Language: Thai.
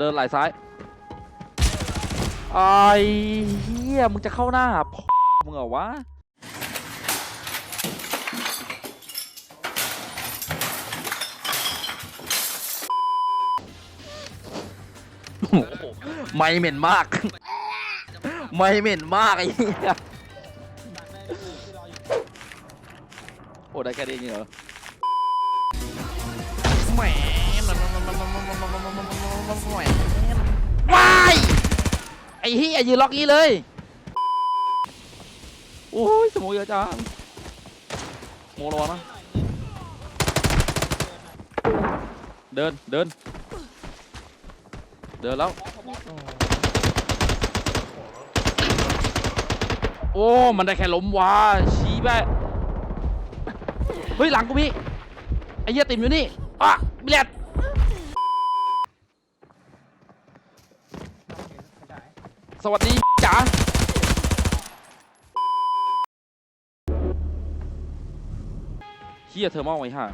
เดินไหลซ้ายไอ้เหี้ยมึงจะเข้าหน้าพ่อมึงเหรอวะไม่เหม็นมาก ไม่เหม็นมากไอ้เหี้ยโอ้ได้แค่นี้เองเหรอแหม ไอ้เหี้ยยืนล็อกงี้เลย โอ้ยสมองเยอะจังโมรอนะ เดินเดิน เดินแล้ว โอ้ มันได้แค่ล้มวะชี้ไปเฮ้ย หลังกูพี่ ไอ้เหี้ยติ่มอยู่นี่อะบิเล สวัสดีจ๋าเฮียเธอมองไว้ห่า